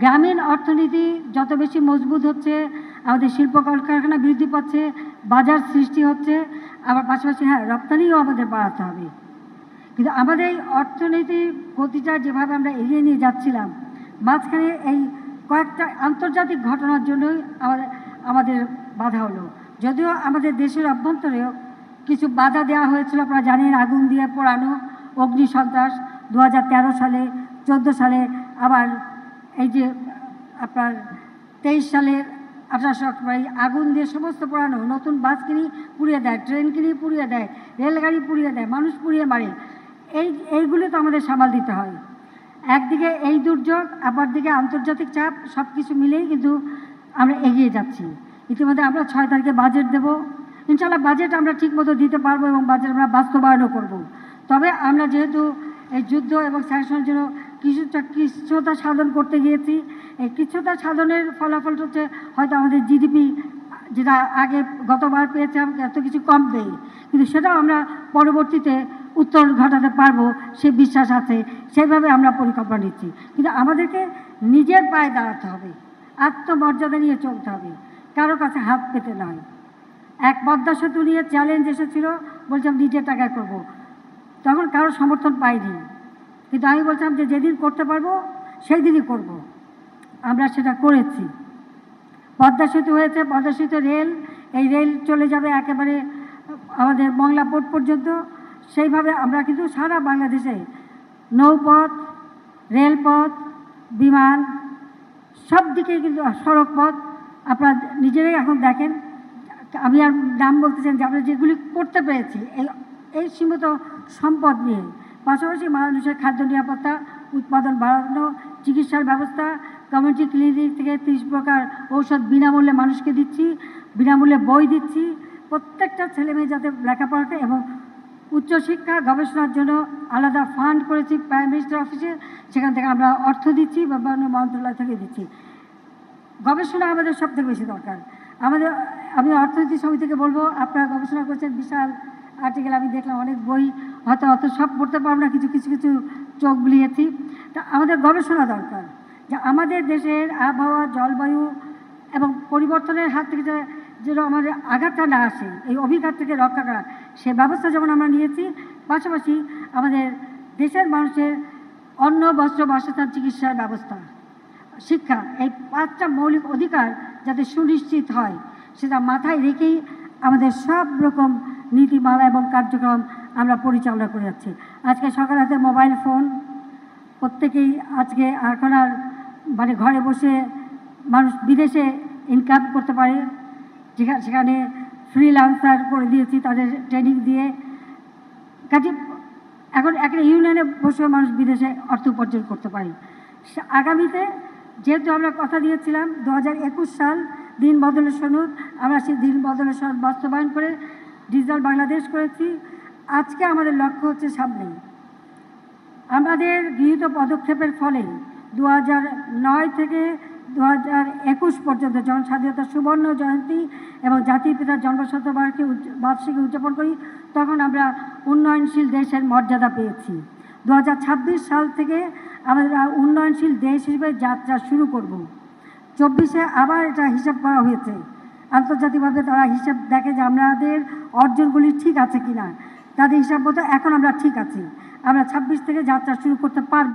গ্রামীণ অর্থনীতি যত বেশি মজবুত হচ্ছে, আমাদের শিল্প কলকারখানা বৃদ্ধি পাচ্ছে, বাজার সৃষ্টি হচ্ছে, আবার পাশাপাশি হ্যাঁ রপ্তানিও আমাদের বাড়াতে হবে। কিন্তু আমাদের এই অর্থনীতির গতিটা যেভাবে আমরা এগিয়ে নিয়ে যাচ্ছিলাম, মাঝখানে এই কয়েকটা আন্তর্জাতিক ঘটনার জন্যই আমাদের আমাদের বাধা হলো। যদিও আমাদের দেশের অভ্যন্তরেও কিছু বাধা দেওয়া হয়েছিল, আপনারা জানেন, আগুন দিয়ে পোড়ানো অগ্নি সন্ত্রাস দু হাজার তেরো সালে, চোদ্দ সালে আবার এই যে আপনার তেইশ সালের আঠারোশো অক্টোবর আগুন দিয়ে সমস্ত পোড়ানো নতুন বাস কিনি পুড়িয়ে দেয় ট্রেন কিনি পুড়িয়ে দেয়, রেলগাড়ি পুড়িয়ে দেয়, মানুষ পুড়িয়ে মারে। এই, এইগুলো তো আমাদের সামাল দিতে হয়। একদিকে এই দুর্যোগ আবার দিকে আন্তর্জাতিক চাপ সব কিছু মিলেই কিন্তু আমরা এগিয়ে যাচ্ছি। ইতিমধ্যে আমরা ছয় তারিখে বাজেট দেব। ইনশাল্লাহ বাজেট আমরা ঠিকমতো দিতে পারব এবং বাজেট আমরা বাস্তবায়নও করব। তবে আমরা যেহেতু এই যুদ্ধ এবং স্যাংশনের জন্য কিছুটা কিছুটা সাধন করতে গিয়েছি। এই কিছুটা সাধনের ফলাফলটা হচ্ছে, হয়তো আমাদের জিডিপি যেটা আগে গতবার পেয়েছিলাম, এত কিছু কম দেয় কিন্তু সেটাও আমরা পরবর্তীতে উত্তর ঘটাতে পারব, সে বিশ্বাস আছে। সেইভাবে আমরা পরিকল্পনা নিচ্ছি। কিন্তু আমাদেরকে নিজের পায়ে দাঁড়াতে হবে, আত্মমর্যাদা নিয়ে চলতে হবে। কারও কাছে হাত পেতে নয়। এক পদ্মা সেতু নিয়ে চ্যালেঞ্জ এসেছিল বলছিলাম নিজের টাকায় করব। তখন কারও সমর্থন পাইনি। কিন্তু আমি বলছিলাম যে যেদিন করতে পারব সেই দিনই করব। আমরা সেটা করেছি। পদ্মা সেতু হয়েছে পদ্মা সেতু রেল, এই রেল চলে যাবে একেবারে আমাদের মংলা পোর্ট পর্যন্ত। সেইভাবে আমরা কিন্তু সারা বাংলাদেশে নৌপথ, রেলপথ, বিমান, সব দিকে কিন্তু সড়ক পথ আপনারা নিজেরাই এখন দেখেন। আমি আর নাম বলতে চান যে আমরা যেগুলি করতে পেরেছি, এই এই সীমিত সম্পদ নিয়ে। পাশাপাশি মানুষের খাদ্য নিরাপত্তা, উৎপাদন বাড়ানো, চিকিৎসার ব্যবস্থা কমিউনিটি ক্লিনিক থেকে তিরিশ প্রকার ঔষধ বিনামূল্যে মানুষকে দিচ্ছি, বিনামূল্যে বই দিচ্ছি। প্রত্যেকটা ছেলে মেয়ে যাতে লেখাপড়াতে এবং উচ্চশিক্ষা গবেষণার জন্য আলাদা ফান্ড করেছি প্রাইম মিনিস্টার অফিসে সেখান থেকে আমরা অর্থ দিচ্ছি বা মন্ত্রণালয় থেকে দিচ্ছি। গবেষণা আমাদের সব থেকে বেশি দরকার। আমাদের, আমি অর্থনীতি সমিতিকে বলব, আপনারা গবেষণা করছেন, বিশাল আর্টিকেল আমি দেখলাম, অনেক বই হয়তো অত সব পড়তে পারব না, কিছু কিছু কিছু চোখ বুলিয়েছি। তা আমাদের গবেষণা দরকার যে আমাদের দেশের আবহাওয়া, জলবায়ু এবং পরিবর্তনের হাত থেকে যেন আমাদের আঘাতটা না আসে, এই অভিঘাত থেকে রক্ষা করা সে ব্যবস্থা যেমন আমরা নিয়েছি, পাশাপাশি আমাদের দেশের মানুষের অন্ন, বস্ত্র, বাসস্থান, চিকিৎসার ব্যবস্থা, শিক্ষা, এই পাঁচটা মৌলিক অধিকার যাতে সুনিশ্চিত হয়, সেটা মাথায় রেখেই আমাদের সব রকম নীতিমালা এবং কার্যক্রম আমরা পরিচালনা করে যাচ্ছি। আজকে সকাল হাতে মোবাইল ফোন, প্রত্যেকেই আজকে এখন আর মানে ঘরে বসে মানুষ বিদেশে ইনকাম করতে পারে। যেখানে সেখানে ফ্রিলান্সার করে দিয়েছি তাদের ট্রেনিং দিয়ে। কাজে এখন একটা ইউনিয়নে বসে মানুষ বিদেশে অর্থ উপার্জন করতে পারে। আগামীতে যেহেতু আমরা কথা দিয়েছিলাম, দু হাজার একুশ সাল দিন বদলের সনদ, আমরা সেই দিন বদলের সনদ বাস্তবায়ন করে ডিজিটাল বাংলাদেশ করেছি। আজকে আমাদের লক্ষ্য হচ্ছে সামনে। আমাদের গৃহীত পদক্ষেপের ফলে দু নয় থেকে দু হাজার একুশ পর্যন্ত যখন স্বাধীনতার সুবর্ণ জয়ন্তী এবং জাতির পিতার জন্মশতবার্ষিকী বার্ষিকী উদযাপন করি, তখন আমরা উন্নয়নশীল দেশের মর্যাদা পেয়েছি। দু হাজার ছাব্বিশ সাল থেকে আমরা উন্নয়নশীল দেশ হিসেবে যাত্রা শুরু করব। চব্বিশে আবার এটা হিসাব করা হয়েছে। আন্তর্জাতিকভাবে তারা হিসাব দেখে যে আমাদের অর্জনগুলি ঠিক আছে কিনা। তাদের হিসাব মতো এখন আমরা ঠিক আছি। আমরা ছাব্বিশ থেকে যাত্রা শুরু করতে পারব।